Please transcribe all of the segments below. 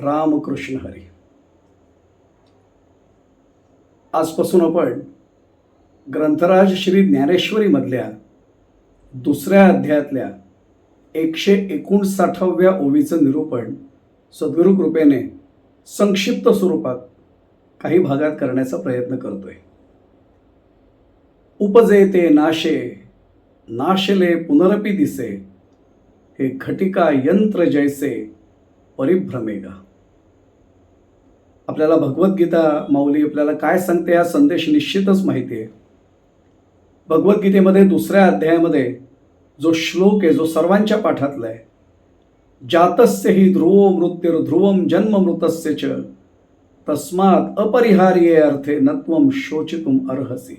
रामकृष्ण हरी. आजपासून आपण ग्रंथराज श्री ज्ञानेश्वरीमधल्या दुसऱ्या अध्यायातल्या एकशे एकोणसाठाव्या ओवीचं निरूपण सद्गुरू कृपेने संक्षिप्त स्वरूपात काही भागात करण्याचा प्रयत्न करतोय. उपजे ते नाशे नाशले पुनरपी दिसे हे घटिका यंत्र जैसे परिभ्रमेगा. आपल्याला भगवद्गीता माऊली आपल्याला काय सांगते हा संदेश निश्चितच माहिती आहे. भगवद्गीतेमध्ये दुसऱ्या अध्यायामध्ये जो श्लोक आहे जो सर्वांच्या पाठातला आहे जातस्य ही ध्रुव मृत्युर ध्रुवम जन्म मृतस्य च तस्मात अपरिहार्ये अर्थे नत्वम शोचितुम अर्हसी.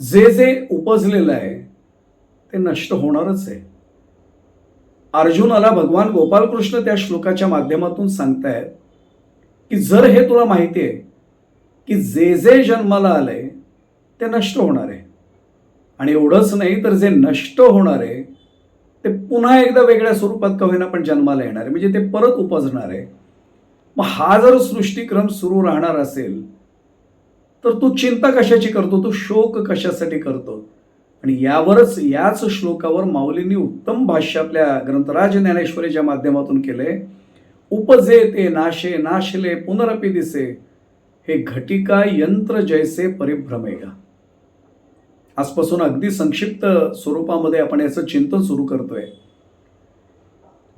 जे जे उपजलेलं आहे ते नष्ट होणारच आहे. अर्जुनाला भगवान गोपालकृष्ण त्या श्लोकाच्या माध्यमातून सांगतायत की जर हे तुला माहिती आहे की जे जे जन्माला आलंय ते नष्ट होणार आहे. आणि एवढंच नाही तर जे नष्ट होणार आहे ते पुन्हा एकदा वेगळ्या स्वरूपात का होईना पण जन्माला येणार आहे. म्हणजे ते परत उपजणार आहे. मग हा जर सृष्टिक्रम सुरू राहणार असेल तर तू चिंता कशाची करतो? तू शोक कशासाठी करतो? आणि यावरच याच श्लोकावर माऊलींनी उत्तम भाष्य आपल्या ग्रंथराज ज्ञानेश्वरीच्या माध्यमातून केले उपजे ते नाशे नाशले पुनरपी दिसे हे घटिका यंत्र जैसे परिभ्रमेगा आजपासून अगदी संक्षिप्त स्वरूपामध्ये आपण याचं चिंतन सुरू करतोय.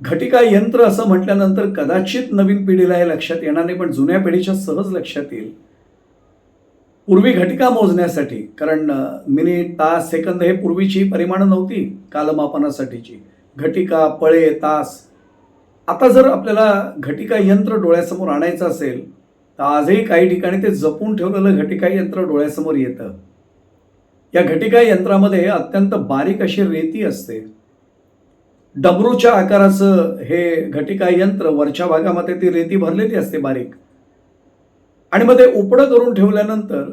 घटिका यंत्र असं म्हटल्यानंतर कदाचित नवीन पिढीला हे लक्षात येणार नाही पण जुन्या पिढीच्या सहज लक्षात येईल. पूर्वी घटिका मोजण्यासाठी कारण मिनिट तास सेकंद हे पूर्वीची परिमाणं नव्हती कालमापनासाठीची. घटिका पळे तास आता जर आपल्याला घटिका यंत्र डोळ्यासमोर आणायचं असेल तर आजही काही ठिकाणी ते जपून ठेवलेलं घटिका यंत्र डोळ्यासमोर येतं. या घटिका यंत्रामध्ये अत्यंत बारीक अशी रेती असते. डबरूच्या आकाराचं हे घटिका यंत्र वरच्या भागामध्ये ती रेती भरलेली असते बारीक. आणि मग ते उपडं करून ठेवल्यानंतर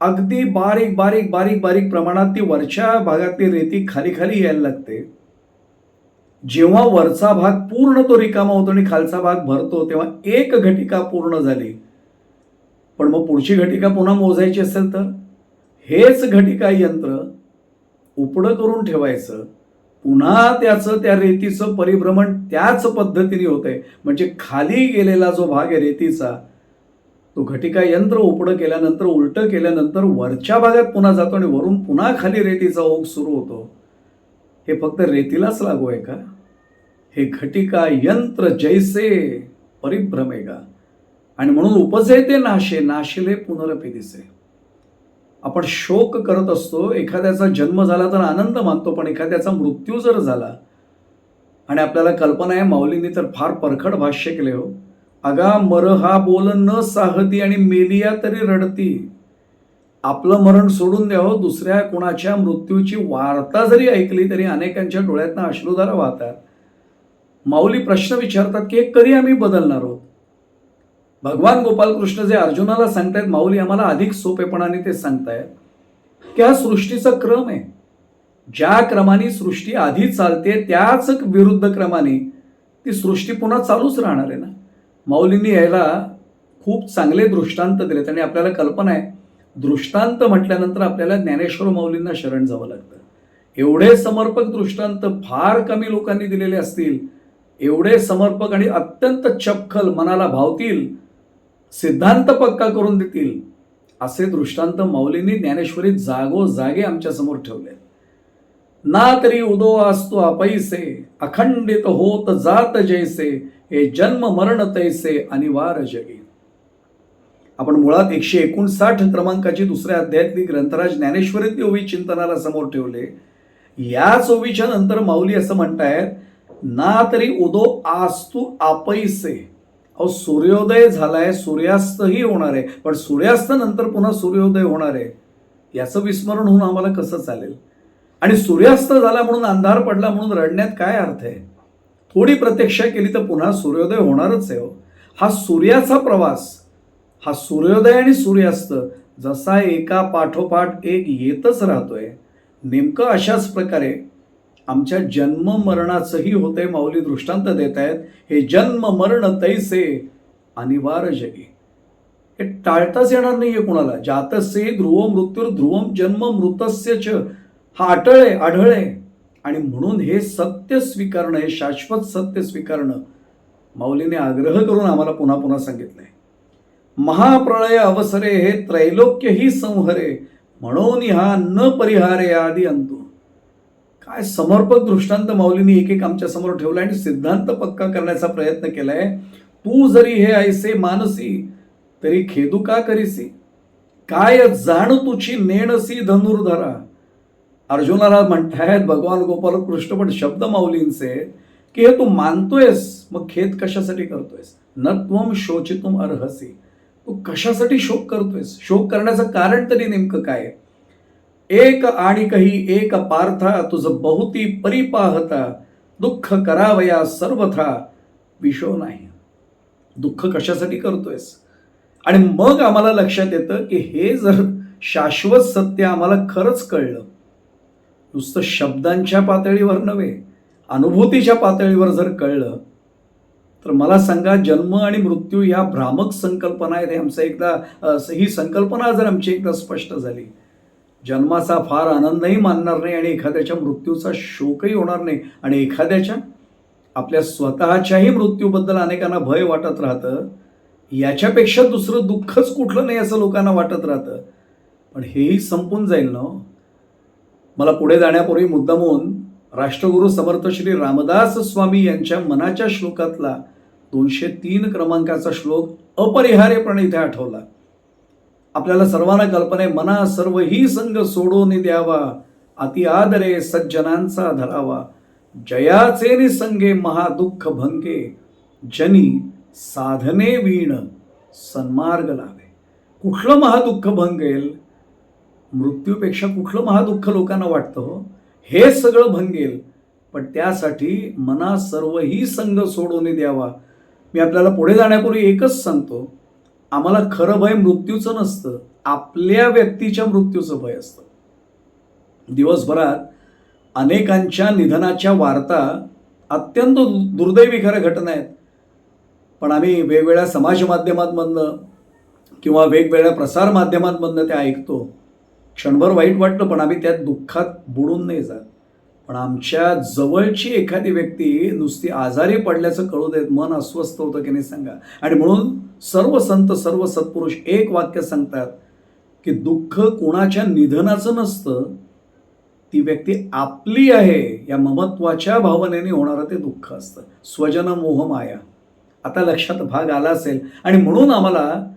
अगदी बारीक बारीक बारीक बारीक प्रमाणात ती वरच्या भागातली रेती खाली खाली यायला लागते. जेव्हा वरचा भाग पूर्ण तो रिकामा होतो आणि खालचा भाग भरतो तेव्हा एक घटिका पूर्ण झाली. पण मग पुढची घटिका पुन्हा मोजायची असेल तर? हेच घटिका यंत्र उपडं करून ठेवायचं पुन्हा त्याचं त्या रेतीचं परिभ्रमण त्याच पद्धतीने होतंय. म्हणजे खाली गेलेला जो भाग आहे रेतीचा तो घटिका यंत्र उपडं केल्यानंतर उलटं केल्यानंतर वरच्या भागात पुन्हा जातो आणि वरून पुन्हा खाली रेतीचा ओघ सुरू होतो. हे फक्त रेतीलाच लागू आहे का? हे घटिका यंत्र जैसे परिभ्रमे का आणि म्हणून उपजे ते नाशे नाशिले पुनरपी दिसे आपण शोक करत असतो एखाद्याचा जन्म झाला तर आनंद मानतो पण एखाद्याचा मृत्यू जर झाला आणि आपल्याला कल्पना आहे माऊलींनी तर फार परखड भाष्य केले हो. अगा मर हा बोल न साहती आणि मेलिया तरी रडती. आपलं मरण सोडून द्यावं दुसऱ्या कुणाच्या मृत्यूची वार्ता जरी ऐकली तरी अनेकांच्या डोळ्यातनं अश्रुधारा वाहतात. माऊली प्रश्न विचारतात की हे कधी आम्ही बदलणार आहोत? भगवान गोपालकृष्ण जे अर्जुनाला सांगतायत माऊली आम्हाला अधिक सोपेपणाने ते सांगतायत की हा सृष्टीचा क्रम आहे. ज्या क्रमाने सृष्टी आधी चालते त्याच विरुद्ध क्रमाने ती सृष्टी पुन्हा चालूच राहणार आहे ना? माऊलींनी यायला खूप चांगले दृष्टांत दिलेत आणि आपल्याला कल्पना आहे दृष्टांत म्हटल्यानंतर आपल्याला ज्ञानेश्वर माऊलींना शरण जावं लागतं. एवढे समर्पक दृष्टांत फार कमी लोकांनी दिलेले असतील एवढे समर्पक आणि अत्यंत चपखल मनाला भावतील सिद्धांत पक्का करून देतील असे दृष्टांत माऊलींनी ज्ञानेश्वरीत जागोजागे जागे आमच्यासमोर ठेवले ना तरी उदो असतो अपैसे अखंडित होत जात जैसे हे जन्म मरण तैसे अनिवार्य जगे. आपण मुळात एकशे एकोणसाठ क्रमांकाची दुसऱ्या अध्यायातली ग्रंथराज ज्ञानेश्वरीतली ओवी चिंतनाला समोर ठेवले. याच ओवीच्या नंतर माऊली असं म्हणतायत ना तरी उदो आस्तू आपैसे. अहो सूर्योदय झालाय सूर्यास्तही होणार आहे पण सूर्यास्तानंतर पुन्हा सूर्योदय होणार आहे. याचं विस्मरण होऊन आम्हाला कसं चालेल? आणि सूर्यास्त झाला म्हणून अंधार पडला म्हणून रडण्यात काय अर्थ आहे? थोडी प्रतीक्षा केली तर पुन्हा सूर्योदय होणारच आहे हो हा सूर्याचा प्रवास हा सूर्योदय आणि सूर्यास्त जसा एका पाठोपाठ एक येतच राहतोय. नेमकं अशाच प्रकारे आमच्या जन्म मरणाचंही होते माऊली दृष्टांत देत आहेत हे जन्म मरण तैसे अनिवार्य जगी हे टाळताच येणार नाहीये कुणाला. जातस्य ध्रुव मृत्यूर ध्रुवम जन्म मृतस्य च. हा अटळ आहे आढळ. आहे आणि म्हणून हे सत्य स्वीकारणं हे शाश्वत सत्य स्वीकारणं माऊलीने आग्रह करून आम्हाला पुन्हा पुन्हा सांगितलं आहे महाप्रळय अवसरे हे त्रैलोक्य ही संहरे म्हणून हा न परिहारे आदी अंतू काय समर्पक दृष्टांत माऊलीने एक एक आमच्यासमोर ठेवला आणि सिद्धांत पक्का करण्याचा प्रयत्न केलाय. तू जरी हे ऐसे मानसी तरी खेदू का करीसी? काय जाण तुची नेणसी धनुर्धरा अर्जुनाला म्हणतायत भगवान गोपाल कृष्ण पण शब्द माऊलींचे की हे तू मानतोयस मग खेद कशासाठी करतोयस? न त्वम शोचितुम अर्हसी. तू कशासाठी शोक करतोयस? शोक करण्याचं कारण तरी नेमकं काय आहे? एक आणि काही एक पार्था तुझं बहुती परिपाहता दुःख करावया सर्वथा विषो नाही. दुःख कशासाठी करतोयस? आणि मग आम्हाला लक्षात येतं की हे जर शाश्वत सत्य आम्हाला खरंच कळलं. नुसतं शब्दांच्या पातळीवर नव्हे अनुभूतीच्या पातळीवर जर कळलं तर मला सांगा जन्म आणि मृत्यू या भ्रामक संकल्पना आहेत. हे आमचं एकदा ही संकल्पना जर आमची एकदा स्पष्ट झाली जन्माचा फार आनंदही मानणार नाही आणि एखाद्याच्या मृत्यूचा शोकही होणार नाही आणि एखाद्याच्या आपल्या स्वतःच्याही मृत्यूबद्दल अनेकांना भय वाटत राहतं याच्यापेक्षा दुसरं दुःखच कुठलं नाही असं लोकांना वाटत राहतं. पण हेही संपून जाईल ना हो. मला पुढे जाण्यापूर्वी मुद्दामून राष्ट्रगुरू समर्थ श्री रामदास स्वामी यांच्या मनाच्या श्लोकातला दोनशे तीन क्रमांकाचा श्लोक अपरिहार्यपणे इथे आठवला. आपल्याला सर्वांना कल्पना आहे मना सर्व ही संग सोडून द्यावा अति आदरे सज्जनांचा धरावा. जयाचे निसंगे महादुःख भंगे जनी साधने वीण सन्मार्ग लावे. कुठलं महादुःख भंगेल? मृत्यूपेक्षा कुठलं महादुःख लोकांना वाटतं हो? हे सगळं भंगेल पण त्यासाठी मना सर्वही संघ सोडून द्यावा. मी आपल्याला पुढे जाण्यापूर्वी एकच सांगतो. आम्हाला खरं भय मृत्यूचं नसतं. आपल्या व्यक्तीच्या मृत्यूचं भय असतं. दिवसभरात अनेकांच्या निधनाच्या वार्ता अत्यंत दु- दुर्दैवी खऱ्या घटना आहेत. पण आम्ही वेगवेगळ्या समाज माध्यमांमधनं किंवा वेगवेगळ्या प्रसार माध्यमांमधनं त्या ऐकतो. क्षणभर वाईट वाटलं पण आम्ही त्यात दुःखात बुडून नाही जात. पण आमच्या जवळची एखादी व्यक्ती नुसती आजारी पडल्याचं कळू देत मन अस्वस्थ होतं की नाही सांगा? आणि म्हणून सर्व संत सर्व सत्पुरुष एक वाक्य सांगतात की दुःख कोणाच्या निधनाचं नसतं ती व्यक्ती आपली आहे. या ममत्वाच्या भावनेने होणारं ते दुःख असतं. स्वजन मोह माया. आता लक्षात भाग आला असेल. आणि म्हणून आम्हाला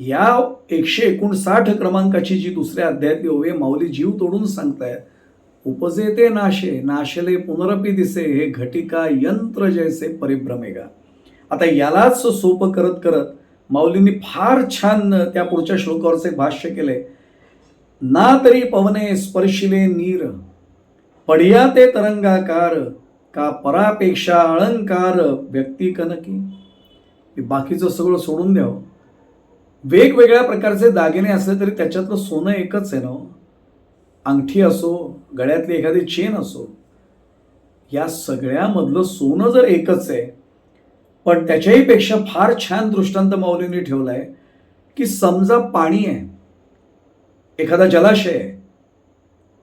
या एकशे एकोणसाठ क्रमांकाची जी दुसऱ्या अध्यायातली ओवे माऊली जीव तोडून सांगतायत उपजे ते नाशे नाशले पुनरपी दिसे हे घटिका यंत्र जैसे परिभ्रमेगा. आता यालाच सोपं करत करत माऊलींनी फार छान त्या पुढच्या श्लोकावरचे भाष्य केलंय ना तरी पवने स्पर्शिले नीर पडिया ते तरंगाकार का परापेक्षा अलंकार व्यक्ती कनकी बाकीचं सगळं सोडून द्यावं. वेगवेगळ्या प्रकारचे दागिने असले तरी त्याच्यातलं सोनं एकच आहे ना हो. अंगठी असो गळ्यातली एखादी चेन असो या सगळ्यामधलं सोनं जर एकच आहे पण त्याच्याही पेक्षा फार छान दृष्टांत माऊलींनी ठेवलाय की समजा पाणी आहे एखादा जलाशय आहे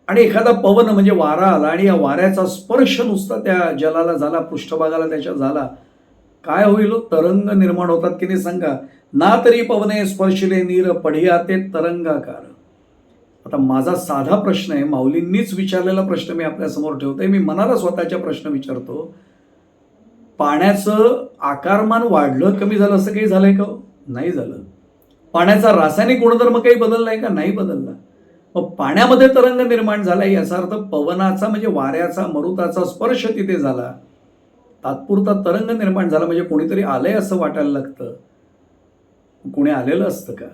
आणि एखादा पवन म्हणजे वारा आला आणि या वाऱ्याचा स्पर्श नुसता त्या जलाला झाला पृष्ठभागाला त्याच्या झाला काय होईल? तरंग निर्माण होतात की नाही सांगा? ना तरी पवने स्पर्शिले नीर पढिया ते तरंगाकार. आता माझा साधा प्रश्न आहे माऊलींनीच विचारलेला प्रश्न मी आपल्यासमोर ठेवतोय. मी मनाला स्वतःच्या प्रश्न विचारतो. पाण्याचं आकारमान वाढलं कमी झालं असं काही झालंय का हो? नाही झालं. पाण्याचा रासायनिक गुणधर्म काही बदलला आहे का? नाही बदलला. मग पाण्यामध्ये तरंग निर्माण झाला याचा अर्थ पवनाचा म्हणजे वाऱ्याचा मरुताचा स्पर्श तिथे झाला. तात्पुरता तरंग निर्माण झाला म्हणजे कोणीतरी आलंय असं वाटायला लागतं. कोणी आलेलं असतं का?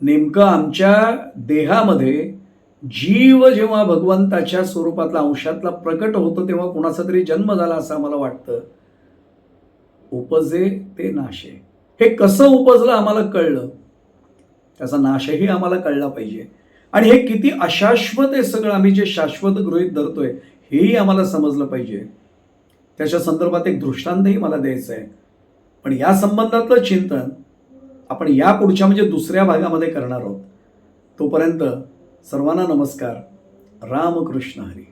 नेमकं आमच्या देहामध्ये जीव जेव्हा भगवंताच्या स्वरूपातला अंशातला प्रकट होतो तेव्हा कुणाचा तरी जन्म झाला असं आम्हाला वाटतं. उपजे ते नाशे. हे कसं उपजलं आम्हाला कळलं. त्याचा नाशही आम्हाला कळला पाहिजे. आणि हे किती अशाश्वत आहे सगळं. आम्ही जे शाश्वत गृहीत धरतोय हेही आम्हाला समजलं पाहिजे. त्याच्या संदर्भात एक दृष्टांतही मला द्यायचं आहे पण या संबंधातलं चिंतन आपण या पुढच्या म्हणजे दुसऱ्या भागामध्ये करणार आहोत. तोपर्यंत सर्वांना नमस्कार. रामकृष्ण हरी.